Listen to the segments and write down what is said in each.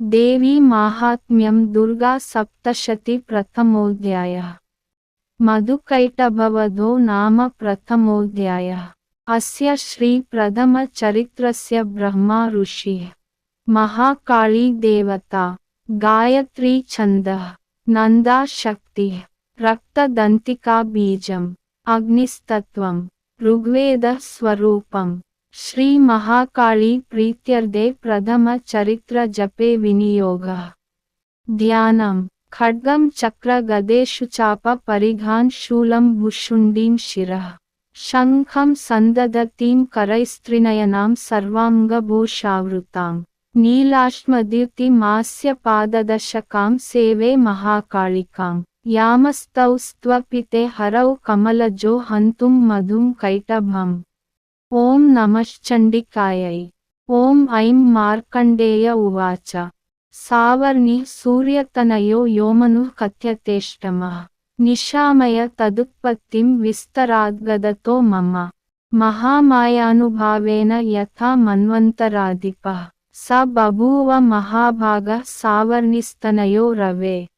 देवीमाहात्म्यं दुर्गासप्तशतिप्रथमोऽध्यायः मधुकैटभवधो नाम प्रथमोऽध्यायः। अस्य श्रीप्रथमचरित्रस्य ब्रह्मा ब्रह्माऋषिः महाकाळीदेवता गायत्रीछन्दः नन्दाशक्तिः रक्तदन्तिकाबीजम् अग्निस्तत्त्वं ऋग्वेदस्वरूपम्। बीजम् अग्निस्तत्त्वं ऋग्वेदः स्वरूपम् श्रीमहाकाली प्रीत्यर्थे प्रथमचरित्रजपे विनियोगः ध्यानम् खड्गं चक्रगदेषु चाप परिघान् शूलं भुशुण्डीं शिरः शङ्खं सन्ददतीं करैस्त्रिनयनां सर्वाङ्गभूषावृताम् नीलाश्मद्युतिमास्य पाददशकां सेवे महाकालिकाम् यामस्तौ हरौ कमलजो हन्तुं मधुं कैटभम् ఓం నమశ్చండికాయై ఓం ఐం మార్కండేయ ఉవాచ. సావర్ణి సూర్యతనయో యోమను కథ్యతేష్టమ నిశామయ తదుత్పత్తిం విస్తరాద్గదతో మమ. మహామాయానుభావేన యథా మన్వంతరాధిప. స బభూవ మహాభాగ సావర్ణిస్తనయో రవే.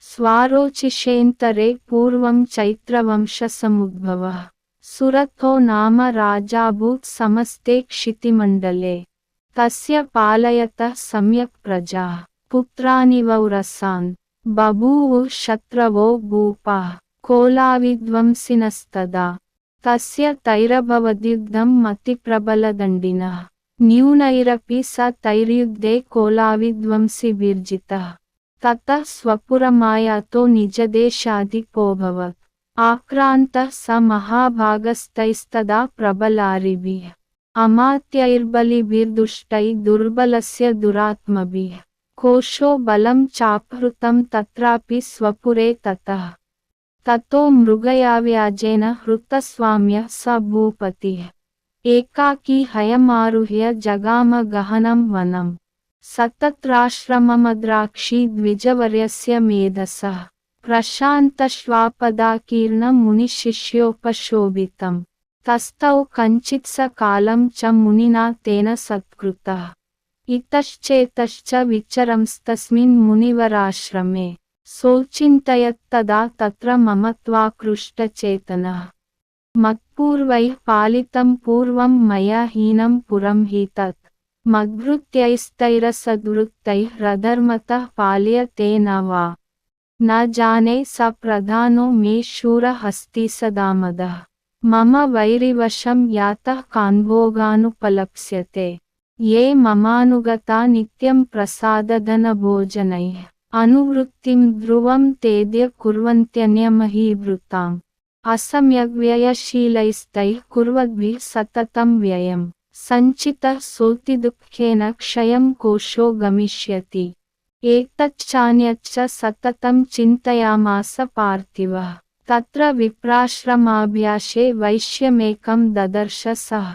స్వారోచిషేంతరే పూర్వం చైత్రవంశసముద్భవ. सुरथो नाम राजाभूत् समस्ते क्षितिमण्डले तस्य पालयतः सम्यक् प्रजाः पुत्रानिवौरसान् बभूवुः शत्रवो भूपाः कोलाविध्वंसिनस्तदा तस्य तैरभवद्युद्धं मतिप्रबलदण्डिनः न्यूनैरपि स तैर्युद्धे कोलाविध्वंसिविर्जितः ततः स्वपुरमायातो निजदेशाधिकोऽभवत् आक्रान्तः स महाभागस्तैस्तदा प्रबलारिभिः, अमात्यैर्बलिभिर्दुष्टै दुर्बलस्य दुरात्मभिः, कोशो बलं चापहृतं तत्रापि स्वपुरे ततः। ततो मृगयाव्याजेन हृतस्वाम्यः स भूपतिः, एकाकी हयमारुह्य जगाम गहनं वनम् सतत्राश्रममद्राक्षी द्विजवर्यस्य मेधसः प्रशान्तश्वापदाकीर्णमुनिशिष्योपशोभितम् तस्थौ कञ्चित् स कालं च मुनिना तेन सत्कृतः इतश्चेतश्च विचरंस्तस्मिन् मुनिवराश्रमे सोचिन्तयत्तदा तत्र ममत्वाकृष्टचेतनः मत्पूर्वैः पालितं पूर्वं मया हीनं पुरं हि तत् मद्भृत्यैस्तैरसद्वृत्तैः रधर्मतः पाल्यते न वा न जाने स प्रधानो मे शूरहस्ति सदामदः मम वैरिवशं यातः कान्भोगानुपलप्स्यते ये ममानुगता नित्यं प्रसादधनभोजनैः अनुवृत्तिं ध्रुवं तेद्य कुर्वन्त्यन्यमहीवृताम् असम्यग्व्ययशीलैस्तैः कुर्वद्भिः सततं व्ययम् सञ्चितः सोतिदुःखेन क्षयं कोशो गमिष्यति एतच्चान्यच्च सततं चिन्तयामास पार्थिवः। तत्र विप्राश्रमाभ्यासे वैश्यमेकं ददर्श सः।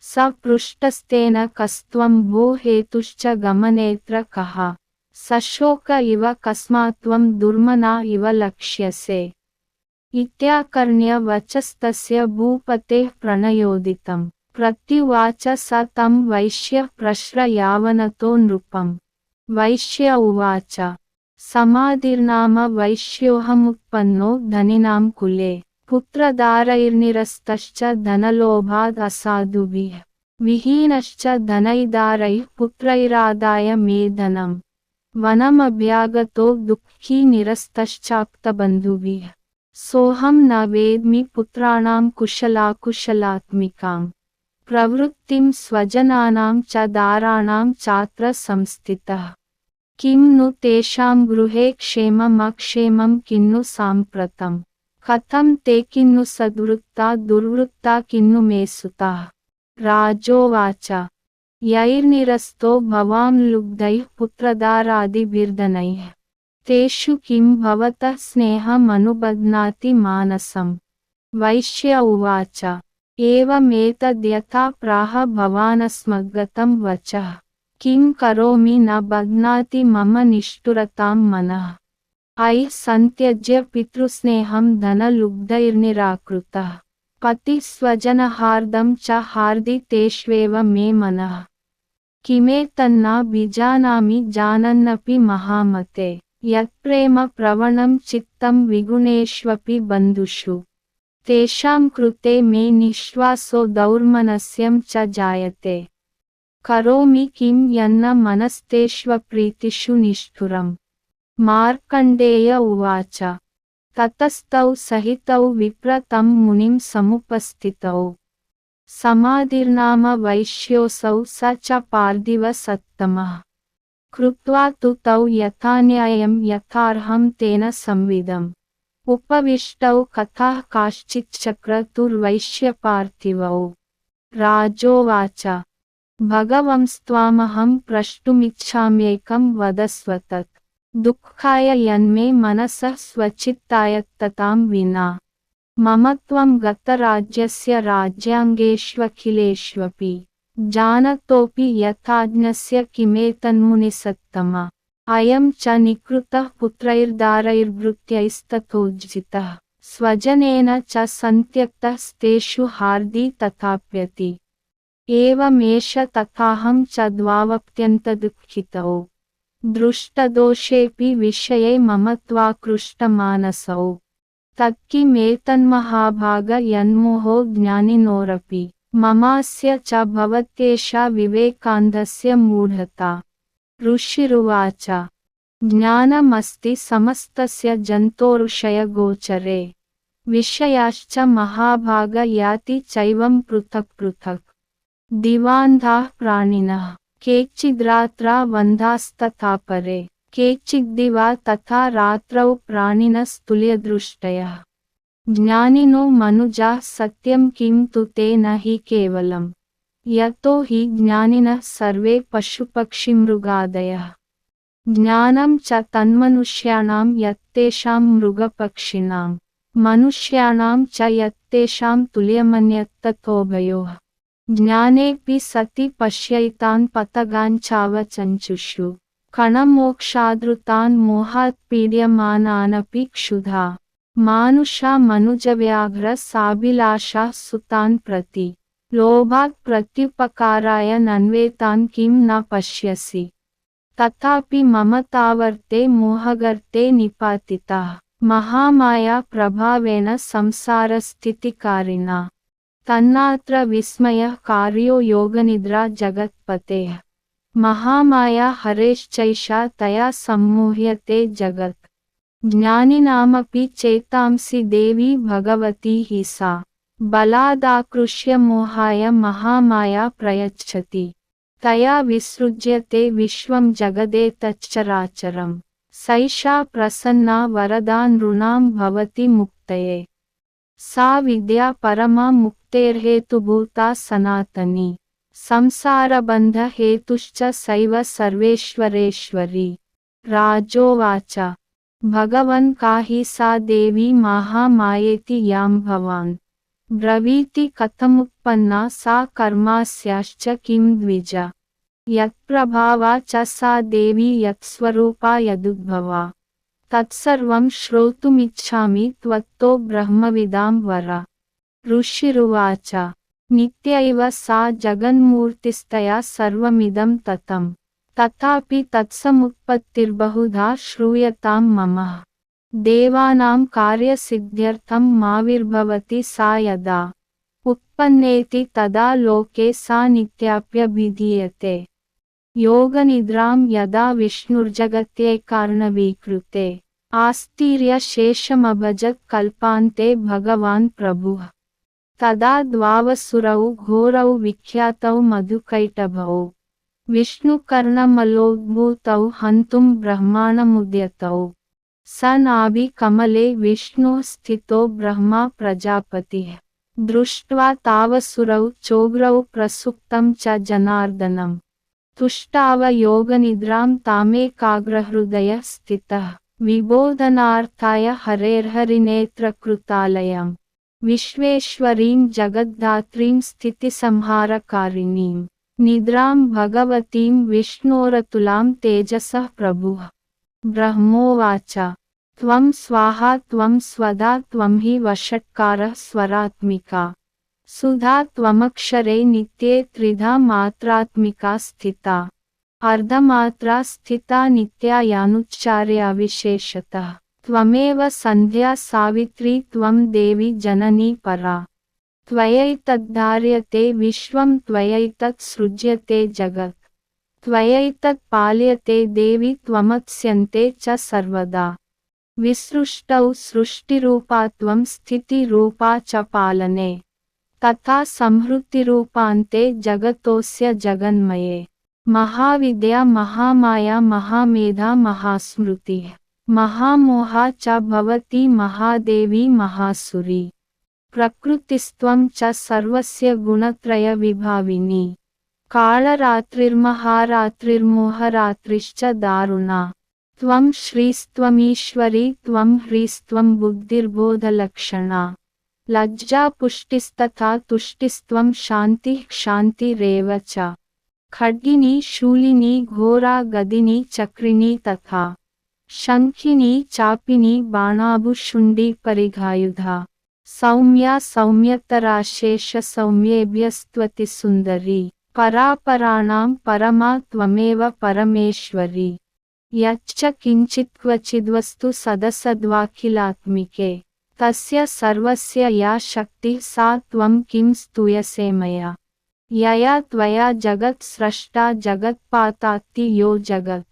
स पृष्टस्तेन कस्त्वं भो हेतुश्च गमनेऽत्र कः। सशोक इव कस्मात्त्वं दुर्मना इव लक्ष्यसे। इत्याकर्ण्य वचस्तस्य भूपतेः प्रणयोदितम् प्रत्युवाच स तं वैश्य प्रश्रयावनतो नृपम्। वैश्य उवाच। समाधिर्नाम वैश्योऽहमुत्पन्नो धनिनां कुले। पुत्रदारैर्निरस्तश्च धनलोभाद् असाधुभिः। विहीनश्च धनैदारैः पुत्रैरादाय मे धनम्। वनमभ्यागतो दुःखी निरस्तश्चाप्तबन्धुभिः। सोऽहं न वेद्मि पुत्राणां कुशलाकुशलात्मिकाम्। प्रवृत्तिं स्वजनानां च दाराणां चात्र संस्थितः। किं नु तेषां गृहे क्षेममक्षेमं किन्नु साम्प्रतम् कथं ते किन्नु सद्वृत्ता दुर्वृत्ता किन्नु मे सुताः। राजोवाच। यैर्निरस्तो भवां लुब्धैः पुत्रदारादिभिर्धनैः तेषु किं भवतः स्नेहमनुबध्नाति मानसम्। वैश्य उवाच। एवमेतद्यथा प्राह भवानस्मद्गतं वचः। किं करोमि न बध्नाति मम निष्ठुरतां मनः। अयि सन्त्यज्य पितृस्नेहं धनलुब्धैर्निराकृतः। पतिस्वजनहार्दं च हार्दि तेष्वेव मे मनः। किमेतन्ना बीजानामि जानन्नपि महामते। यत्प्रेम प्रवणं चित्तं विगुणेष्वपि बन्धुषु। तेषां कृते मे निःश्वासो दौर्मनस्यं च जायते। करोमि किं यन्न मनस्तेष्वप्रीतिषु निष्ठुरम्। मार्कण्डेय उवाच। ततस्तौ सहितौ विप्र तं मुनिं समुपस्थितौ। समाधिर्नाम वैश्योऽसौ स च पार्थिवसत्तमः कृत्वा तु तौ यथान्यायं यथार्हं तेन संविदम् उपविष्टौ कथाः काश्चिच्चक्रतुर्वैश्यपार्थिवौ राजोवाच। भगवंस्त्वामहं प्रष्टुमिच्छाम्येकं वदस्व तत् दुःखाय यन्मे मनसः स्वचित्तायत्ततां विना। मम त्वं गतराज्यस्य राज्याङ्गेष्वखिलेष्वपि। जानतोऽपि यथाज्ञस्य किमेतन्मुनिसत्तमा। अयं च निकृतः पुत्रैर्दारैर्भृत्यैस्तथोज्जितः, स्वजनेन च सन्त्यक्तस्तेषु हार्दी तथाप्यति। एवमेष तथाहं च द्वावप्यन्तदुःखितौ दृष्टदोषेऽपि विषये मम त्वाकृष्टमानसौ। तत्किमेतन्महाभाग यन्मोहो ज्ञानिनोरपि। ममास्य च भवत्येषा विवेकान्धस्य मूढता। ऋषिरुवाच। ज्ञानमस्ति समस्तस्य जन्तोरुषयगोचरे। विषयाश्च महाभाग याति चैवं पृथक् पृथक्। दिवान्धाः प्राणिनः। केचिद्रात्रावन्धास्तथा परे केचिद्दिवा तथा रात्रौ प्राणिनस्तुल्यदृष्टयः ज्ञानिनो मनुजाः सत्यं किं तु ते न हि केवलम्। यतो हि ज्ञानिनः सर्वे पशुपक्षिमृगादयः। ज्ञानं च तन्मनुष्याणां यत्तेषां मृगपक्षिणां। मनुष्याणां च यत्तेषां तुल्यमन्यत्तथोभयोः ज्ञानेऽपि सति पश्यैतान् पतगाञ्चावचञ्चुषु कणमोक्षादृतान् मोहात् पीड्यमानानपि क्षुधा। मानुषा मनुजव्याघ्रसाभिलाषा सुतान् प्रति। लोभात् प्रत्युपकाराय नन्वेतान् किं न पश्यसि। तथापि ममतावर्ते मोहगर्ते निपातिताः। महामाया प्रभावेन संसारस्थितिकारिणा। तन्नात्र विस्मयः कार्यो योगनिद्रा जगत्पतेः। महामाया हरेश्चैषा तया सम्मोह्यते जगत्। ज्ञानिनामपि चेतांसि देवी भगवती हि सा। बलादाकृष्य मोहाय महामाया प्रयच्छति तया विसृज्यते विश्वं जगदेतच्चराचरम् सैषा प्रसन्ना वरदा नृणां भवति मुक्तये सा विद्या परमा मुक्तेर्हेतुभूता सनातनी संसारबन्धहेतुश्च सैव सर्वेश्वरेश्वरी राजोवाच भगवन् का हि सा देवी महामायेति यां भवान् ब्रवीति कथमुत्पन्ना सा कर्मास्याश्च किं द्विज। यत्प्रभावा च सा देवी यत्स्वरूपा यदुद्भवा। तत्सर्वं श्रोतुमिच्छामि त्वत्तो ब्रह्मविदां वर। ऋषिरुवाच, नित्यैव सा जगन्मूर्तिस्तया सर्वमिदं ततं तथापि तत्समुत्पत्तिर्बहुधा श्रूयतां मम। देवानां कार्यसिद्ध्यर्थं माविर्भवति सा यदा। उत्पन्नेति तदा लोके सा नित्याप्यभिधीयते। योगनिद्रां यदा विष्णुर्जगत्यैकार्णवीकृते आस्तीर्य शेषमभजत् कल्पान्ते भगवान् प्रभुः। तदा द्वावसुरौ घोरौ विख्यातौ मधुकैटभौ। विष्णुकर्णमलोद्भूतौ हन्तुं ब्रह्माणमुद्यतौ। स नाभिकमले विष्णु स्थितो ब्रह्मा प्रजापतिः। दृष्ट्वा तावसुरौ चोग्रौ प्रसुप्तं च जनार्दनम् तुष्टाव योगनिद्रां तामेकाग्रहृदयः स्थितः। विबोधनार्थाय हरेर्हरिनेत्रकृतालयम् विश्वेश्वरीं जगद्धात्रीं स्थितिसंहारकारिणीं। निद्रां भगवतीं विष्णोरतुलां तेजसः प्रभुः। ब्रह्मोवाच। त्वं स्वाहा, त्वं स्वदा, त्वं हि वषट्कारः स्वरात्मिका। सुधा, त्वमक्षरे नित्ये त्रिधा मात्रात्मिका स्थिता। अर्धमात्रा स्थिता नित्यायानुच्चार्या विशेषतः त्वमेव सन्ध्या सावित्री, त्वं देवी जननी परा। त्वयैतद्धार्यते विश्वं, त्वयैतत् सृज्यते जगत्। त्वयैतत् पाल्यते देवि त्वमत्स्यन्ते च सर्वदा। विसृष्टौ सृष्टिरूपा त्वं स्थितिरूपा च पालने। तथा संहृतिरूपान्ते जगतोऽस्य जगन्मये। महाविद्या, महामाया, महामेधा, महास्मृति। महामोहा च भवति महादेवी, महासुरी। प्रकृतिस्त्वं च सर्वस्य गुणत्रयविभाविनी। कालरात्रिर्महारात्रिर्मोहरात्रिश्च दारुणा। त्वं श्रीस्त्वमीश्वरी, त्वं ह्रीस्त्वं बुद्धिर्बोधलक्षणा। लज्जापुष्टिस्तथा तुष्टिस्त्वं शान्तिः क्षान्तिरेव च। खड्गिनी, शूलिनी, घोरा, गदिनी, चक्रिणी तथा। शङ्खिनी, चापिनी, बाणाभुशुण्डी परिघायुधा। सौम्या, सौम्यतराशेष सौम्येभ्यस्त्वति सुन्दरी परापराणां परमा त्वमेव परमेश्वरी। यच्च किञ्चित्क्वचिद्वस्तु सदसद्वाखिलात्मिके। तस्य सर्वस्य या शक्तिः सा त्वं किं स्तूयसे मया। यया त्वया जगत् स्रष्टा जगत्पातात्ति यो जगत्।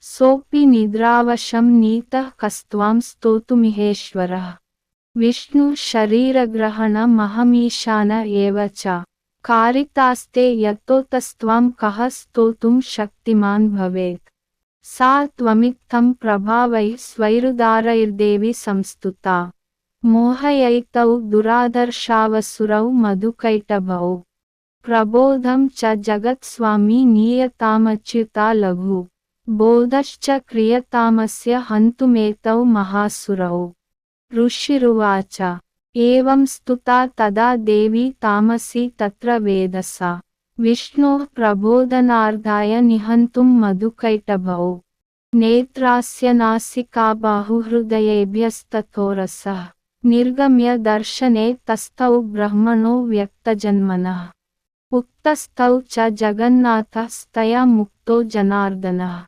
सोऽपि निद्रावशं नीतः कस्त्वां स्तोतुमिहेश्वरः। विष्णुशरीरग्रहणमहमीशान एव च। कारितास्ते यतोतस्त्वां कः स्तोतुं शक्तिमान् भवेत्। सा त्वमित्थं संस्तुता। मोहयैतौ दुरादर्शावसुरौ मधुकैटभौ। प्रबोधं च जगत्स्वामी नीयतामच्युता लघु। बोधश्च क्रियतामस्य हन्तुमेतौ महासुरौ। ऋषिरुवाच। एवं स्तुता तदा देवी तामसी तत्र वेदसा। विष्णोः प्रबोधनार्धाय निहन्तुं मधुकैटभौ। नेत्रास्य नासिका बाहुहृदयेभ्यस्तथोरसः। निर्गम्य दर्शने तस्थौ ब्रह्मणो व्यक्तजन्मनः। उक्तस्थौ च जगन्नाथस्तया मुक्तो जनार्दनः।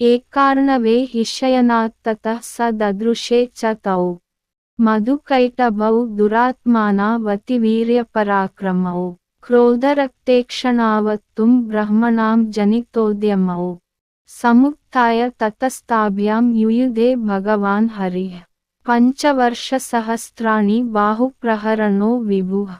एकार्णवे हिशयनात्ततः स ददृशे च तौ। ಮಧುಕೈಟಭೌ ದುರಾತ್ಮಾನ ವತಿ ವೀರ್ಯ ಪರಾಕ್ರಮೌ ಕ್ರೋಧರಕ್ತೇಕ್ಷಣಾವತ್ತುಂ ಬ್ರಹ್ಮಣಾಂ ಜನಿತೋದ್ಯಮೌ ಸಮುಕ್ತಾಯ ತತಸ್ತಾಭ್ಯಾಂ ಯುಯುಧೆ ಭಗವಾನ್ ಹರಿಃ ಪಂಚವರ್ಷಸಹಸ್ರಾಣಿ ಬಾಹುಪ್ರಹರಣೋ ವಿಭುಃ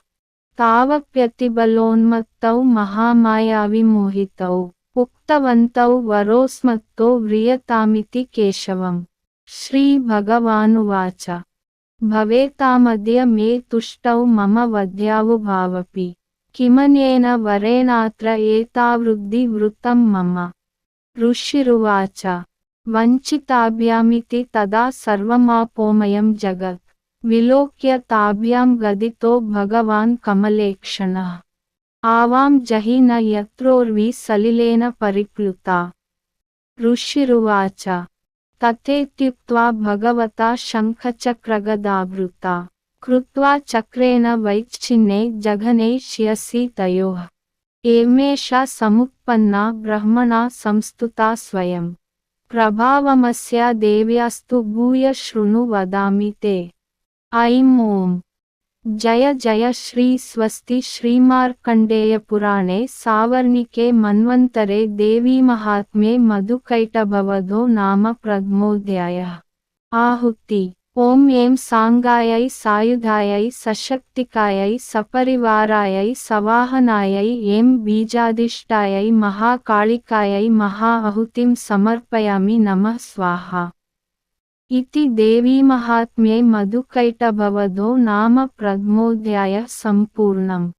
ತಾವಪ್ಯತಿಬಲೋನ್ಮತ್ತೌ ಮಹಾಮಾಯಾವಿಮೋಹಿತೌ ಉಕ್ತವಂತೌ ವರೋಸ್ಮತ್ತೋ ವ್ರಿಯತಾಮಿತಿ ಕೇಶವಂ ಶ್ರೀ ಭಗವಾನುವಾಚ भवेतामद्य मे तुष्टौ मम वध्यावुभावपि किमन्येन वरेणात्र एतावृद्धिवृत्तं मम। ऋषिरुवाच। वञ्चिताभ्यामिति तदा सर्वमापोमयं जगत्। विलोक्य ताभ्यां गदितो भगवान् कमलेक्षणः। आवां जहि न यत्रोर्वी सलिलेन परिप्लुता। ऋषिरुवाच। तथेत्युक्त्वा भगवता शङ्खचक्रगदावृता। कृत्वा चक्रेण वैच्छिन्ने जघने श्यसि तयोः। एमेषा समुत्पन्ना ब्रह्मणा संस्तुता स्वयं। प्रभावमस्या देव्यास्तु भूय शृणु वदामि ते। ऐं ॐ जय जय श्री स्वस्ति श्रीमार्कण्डेयपुराणे सावर्णिके मन्वन्तरे देवीमहात्म्ये मधुकैटभवधो नाम प्रथमोऽध्यायः आहुति। ॐ ऐं साङ्गायै, सायुधायै, सशक्तिकायै, सपरिवारायै, सवाहनायै, ऐं बीजाधिष्ठायै, महाकालिकायै महा आहुतिं समर्पयामि नमः स्वाहा। इति देवीमाहात्म्ये मधुकैटभवधो नाम प्रथमोऽध्यायः सम्पूर्णम्